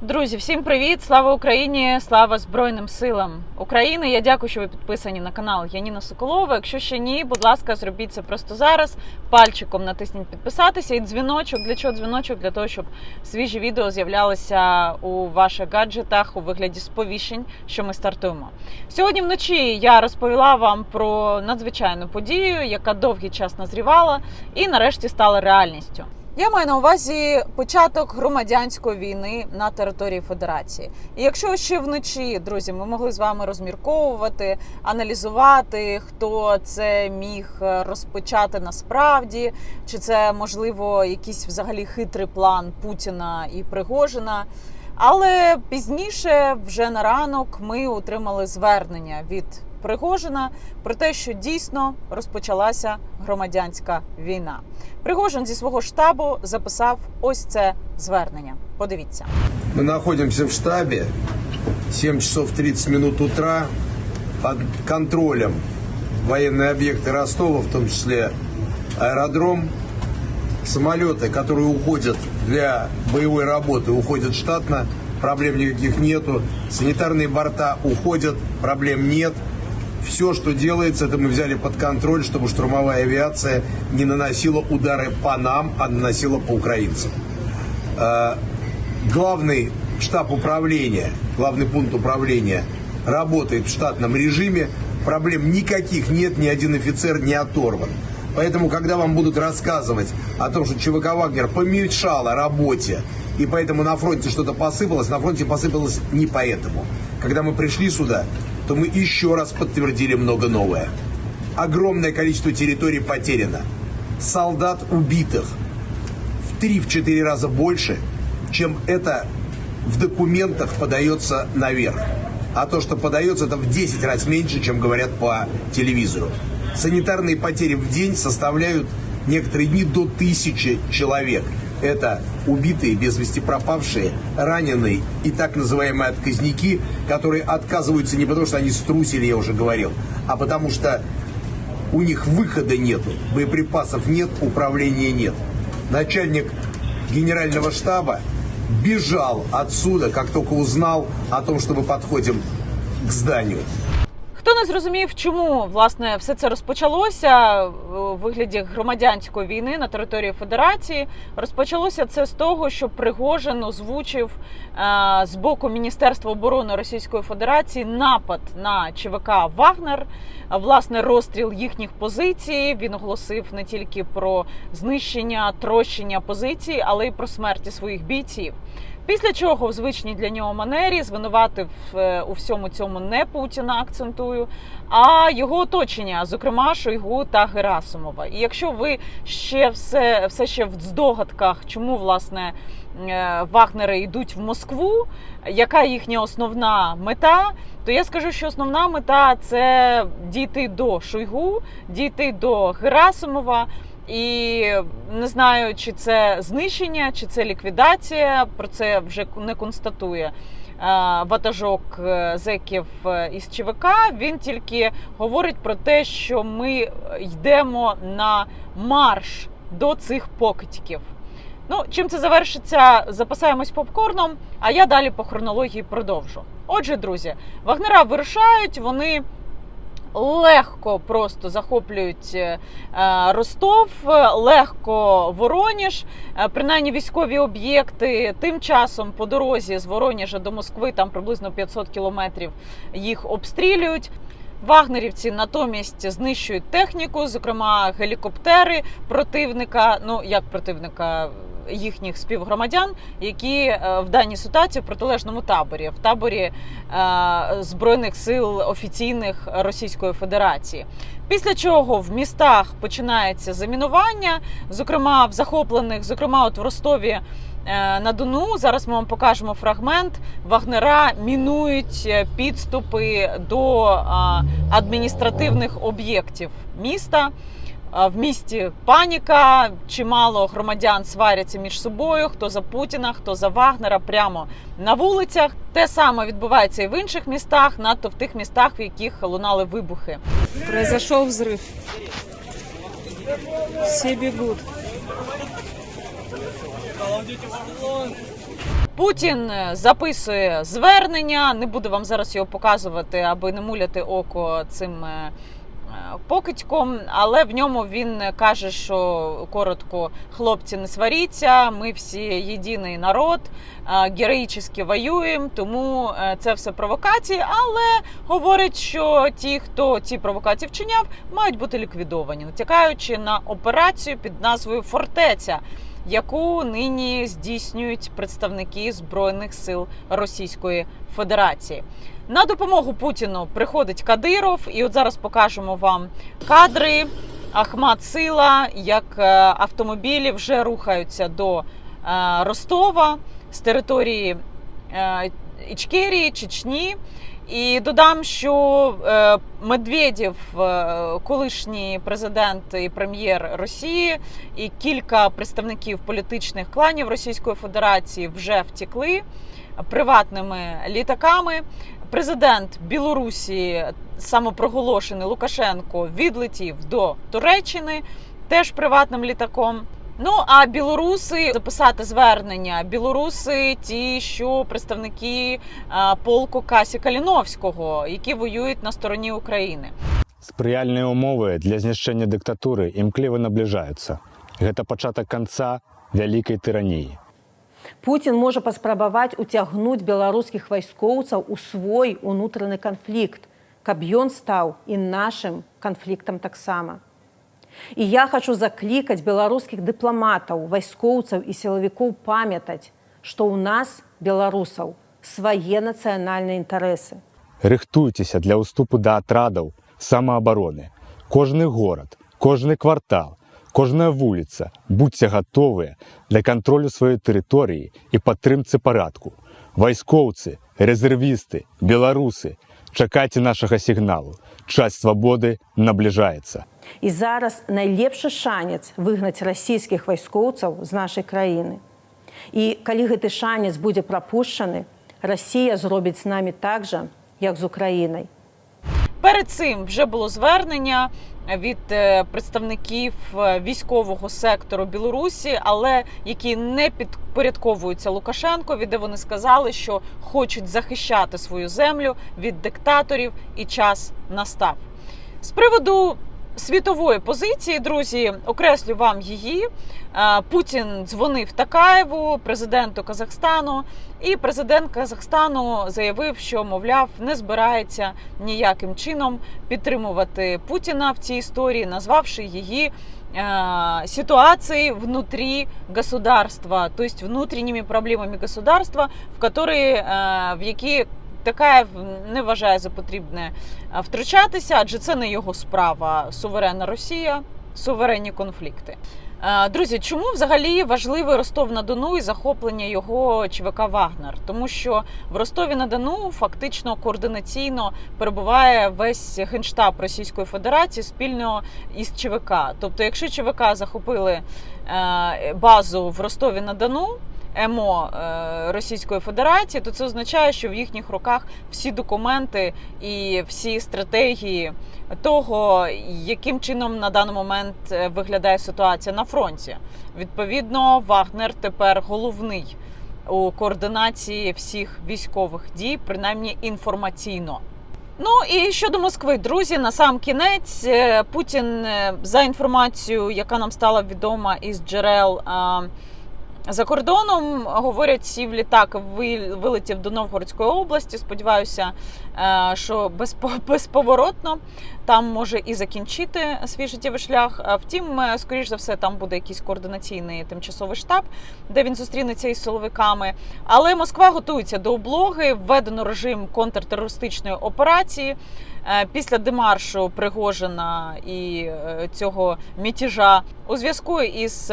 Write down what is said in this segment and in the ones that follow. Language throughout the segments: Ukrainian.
Друзі, всім привіт! Слава Україні! Слава Збройним силам України! Я дякую, що ви підписані на канал Яніна Соколова. Якщо ще ні, будь ласка, зробіть це просто зараз. Пальчиком натисніть підписатися і дзвіночок. Для чого дзвіночок? Для того, щоб свіжі відео з'являлися у ваших гаджетах у вигляді сповіщень, що ми стартуємо. Сьогодні вночі я розповіла вам про надзвичайну подію, яка довгий час назрівала і нарешті стала реальністю. Я маю на увазі початок громадянської війни на території Федерації. І якщо ще вночі, друзі, ми могли з вами розмірковувати, аналізувати, хто це міг розпочати насправді, чи це можливо якийсь взагалі хитрий план Путіна і Пригожина. Але пізніше, вже на ранок, ми отримали звернення від Пригожина про те, що дійсно розпочалася громадянська війна. Пригожин зі свого штабу записав ось це звернення. Подивіться. Мы находимся в штабе. 7 часов 30 минут утра. Под контролем военные объекты Ростова, в том числе аэродром. Самолеты, которые уходят для боевой работы, уходят штатно. Проблем никаких нету. Санитарные борта уходят, проблем нет. Все, что делается, это мы взяли под контроль, чтобы штурмовая авиация не наносила удары по нам, а наносила по украинцам. Э, главный штаб управления, главный пункт управления работает в штатном режиме. Проблем никаких нет, ни один офицер не оторван. Поэтому, когда вам будут рассказывать о том, что ЧВК «Вагнер» помешала работе, и поэтому на фронте что-то посыпалось, на фронте посыпалось не поэтому. Когда мы пришли сюда, то мы еще раз подтвердили много новое. Огромное количество территорий потеряно. Солдат убитых в 3-4 раза больше, чем это в документах подается наверх. А то, что подается, это в 10 раз меньше, чем говорят по телевизору. Санитарные потери в день составляют некоторые дни до тысячи человек. Это убитые, без вести пропавшие, раненые и так называемые отказники, которые отказываются не потому, что они струсили, я уже говорил, а потому что у них выхода нету, боеприпасов нет, управления нет. Начальник генерального штаба бежал отсюда, как только узнал о том, что мы подходим к зданию. Хто не зрозумів, чому власне все це розпочалося у вигляді громадянської війни на території Федерації? Розпочалося це з того, що Пригожин озвучив е, з боку Міністерства оборони Російської Федерації напад на ЧВК Вагнер, власне, розстріл їхніх позицій. Він оголосив не тільки про знищення, трощення позицій, але й про смерті своїх бійців. Після чого в звичній для нього манері звинуватив е, у всьому цьому не Путіна, акцентую, а його оточення, зокрема Шойгу та Герасимова. І якщо ви ще все, все ще в здогадках, чому власне е, Вагнери йдуть в Москву, яка їхня основна мета, то я скажу, що основна мета це дійти до Шойгу, дійти до Герасимова. І не знаю, чи це знищення, чи це ліквідація. Про це вже не констатує е, ватажок е, зеків е, із ЧВК. Він тільки говорить про те, що ми йдемо на марш до цих покидьків. Ну, чим це завершиться, запасаємось попкорном, а я далі по хронології продовжу. Отже, друзі, вагнера вирушають, вони легко просто захоплюють е, Ростов, е, легко Вороніж, е, принаймні військові об'єкти. Тим часом по дорозі з Вороніжа до Москви там приблизно 500 кілометрів їх обстрілюють. Вагнерівці натомість знищують техніку, зокрема гелікоптери противника. Ну як противника їхніх співгромадян, які е, в даній ситуації в протилежному таборі, в таборі е, збройних сил офіційних Російської Федерації. Після чого в містах починається замінування, зокрема в захоплених, зокрема от в Ростові. е, На Дону зараз ми вам покажемо фрагмент. Вагнера мінують підступи до адміністративних об'єктів міста. В місті паніка, чимало громадян сваряться між собою. Хто за Путіна, хто за Вагнера, прямо на вулицях. Те саме відбувається і в інших містах, надто в тих містах, в яких лунали вибухи. Произошел взрыв. Все бегут. Путін е, записує звернення. Не буду вам зараз його показувати, аби не муляти око цим е, покидьком. Але в ньому він каже, що коротко: хлопці, не сваріться, ми всі єдиний народ, е, героїчно воюємо, тому е, це все провокації. Але говорить, що ті, хто ці провокації вчиняв, мають бути ліквідовані, натякаючи на операцію під назвою Фортеця яку нині здійснюють представники збройних сил Російської Федерації. На допомогу Путіну приходить Кадиров, і от зараз покажемо вам кадри. Ахмат Сила, як е, автомобілі вже рухаються до е, Ростова з території е, Ічкерії, Чечні. І додам, що е, Медведєв, е, колишній президент і прем'єр Росії, і кілька представників політичних кланів Російської Федерації вже втекли приватними літаками. Президент Білорусі, самопроголошений Лукашенко, відлетів до Туреччини теж приватним літаком. Ну а білоруси записати звернення. Білоруси, ті, що представники а, полку Касі Каліновського, які воюють на стороні України. Спрыяльныя ўмовы для знішчэння дыктатуры імкліва набліжаюцца. Гэта пачатак канца вялікай тыраніі. Путін можа паспрабаваць уцягнуць беларускіх вайскоўцаў у свой унутраны канфлікт, каб ён стаў і нашым канфліктам таксама. І я хочу заклікаць беларускіх дыпламатаў, вайскоўцаў і сілавікоў памятаць, што ў нас, беларусаў, свае нацыянальныя інтарэсы. Рыхтуйцеся для ўступу да атрадаў самаабароны. Кожны горад, кожны квартал, кожная вуліца, будьце гатовыя для кантролю сваёй тэрыторыі і падтрымцы парадку. Вайскоўцы, рэзервісты, беларусы, чакайце нашага сігналу. Час свабоды набліжаецца. І зараз найлепшы шанец выгнаць расійскіх вайскоўцаў з нашай краіны. І калі гэты шанец будзе прапушчаны, Расія зробіць з намі так жа, як з Українай. Перед цим вже було звернення від е, представників е, військового сектору Білорусі, але які не підпорядковуються Лукашенкові, де вони сказали, що хочуть захищати свою землю від диктаторів, і час настав. З приводу світової позиції, друзі, окреслю вам її. Е, Путін дзвонив Такаєву, президенту Казахстану, і президент Казахстану заявив, що мовляв не збирається ніяким чином підтримувати Путіна в цій історії, назвавши її э, ситуацией внутри государства, то есть внутренними проблемами государства, в которые, э, в які Такаєв не вважає за потрібне е, втручатися, адже це не його справа. Суверенна Росія, суверенні конфлікти. Е, Друзі, чому взагалі важливий Ростов на Дону і захоплення його ЧВК Вагнер? Тому що в Ростові на Дону фактично координаційно перебуває весь генштаб Російської Федерації спільно із ЧВК. Тобто, якщо ЧВК захопили е, базу в Ростові на Дону. ЕМО е, Російської Федерації, то це означає, що в їхніх руках всі документи і всі стратегії того, яким чином на даний момент е, виглядає ситуація на фронті. Відповідно, Вагнер тепер головний у координації всіх військових дій, принаймні інформаційно. Ну і щодо Москви, друзі, на сам кінець е, Путін за інформацією, яка нам стала відома із джерел. За кордоном говорять, сів літак ви- вилетів до Новгородської області. Сподіваюся, е, що безпо- безповоротно там може і закінчити свій життєвий шлях. Втім, е, скоріш за все, там буде якийсь координаційний тимчасовий штаб, де він зустрінеться із силовиками. Але Москва готується до облоги. Введено режим контртерористичної операції. Е, Після демаршу Пригожина і цього мятежа у зв'язку із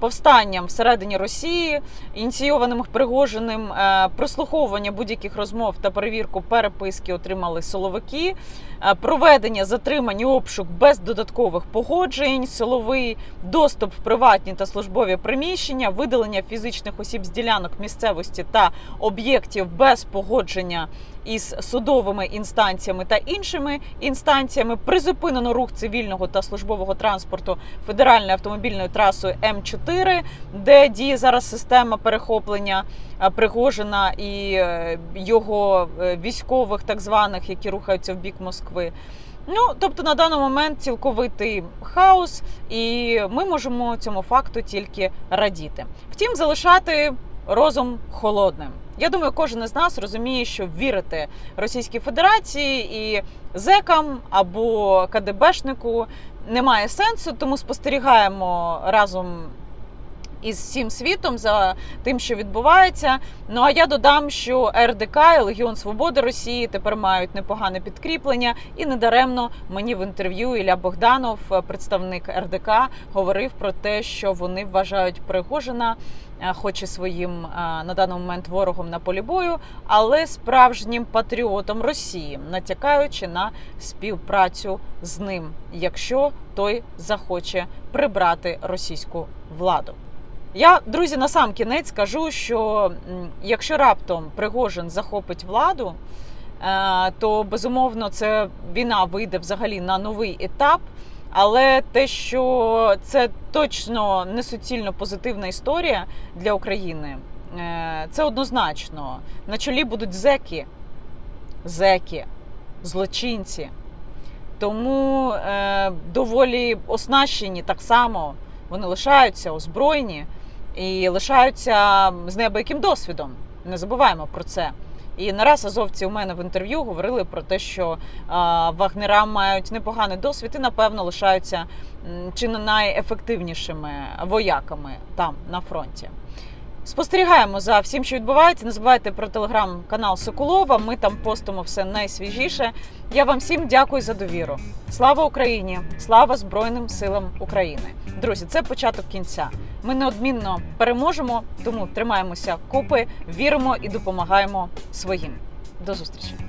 повстанням всередині Росії, ініційованим Пригожиним, е, прослуховування будь-яких розмов та перевірку переписки отримали силовики, е, проведення затримань і обшук без додаткових погоджень, силовий доступ в приватні та службові приміщення, видалення фізичних осіб з ділянок місцевості та об'єктів без погодження із судовими інстанціями та іншими інстанціями, призупинено рух цивільного та службового транспорту федеральною автомобільною трасою М4 квартири, де діє зараз система перехоплення е, Пригожина і е, його е, військових, так званих, які рухаються в бік Москви. Ну, тобто на даний момент цілковитий хаос, і ми можемо цьому факту тільки радіти. Втім, залишати розум холодним. Я думаю, кожен із нас розуміє, що вірити Російській Федерації і зекам або КДБшнику немає сенсу, тому спостерігаємо разом із всім світом за тим, що відбувається. Ну а я додам, що РДК і Легіон Свободи Росії тепер мають непогане підкріплення, і недаремно мені в інтерв'ю Ілля Богданов, представник РДК, говорив про те, що вони вважають Пригожина. е, Хоч і своїм е, на даний момент ворогом на полі бою, але справжнім патріотом Росії, натякаючи на співпрацю з ним, якщо той захоче прибрати російську владу. Я, друзі, на сам кінець скажу, що якщо раптом Пригожин захопить владу, е, то безумовно це війна вийде взагалі на новий етап. Але те, що це точно не суцільно позитивна історія для України, е, це однозначно. На чолі будуть зеки, зеки, злочинці. Тому е, доволі оснащені так само вони лишаються озброєні і лишаються з неабияким досвідом. Не забуваємо про це. І не раз азовці у мене в інтерв'ю говорили про те, що вагнера мають непоганий досвід і, напевно, лишаються чи не найефективнішими вояками там на фронті. Спостерігаємо за всім, що відбувається. Не забувайте про телеграм-канал Соколова. Ми там постимо все найсвіжіше. Я вам всім дякую за довіру. Слава Україні! Слава Збройним силам України! Друзі, це початок кінця. Ми неодмінно переможемо, тому тримаємося купи, віримо і допомагаємо своїм. До зустрічі!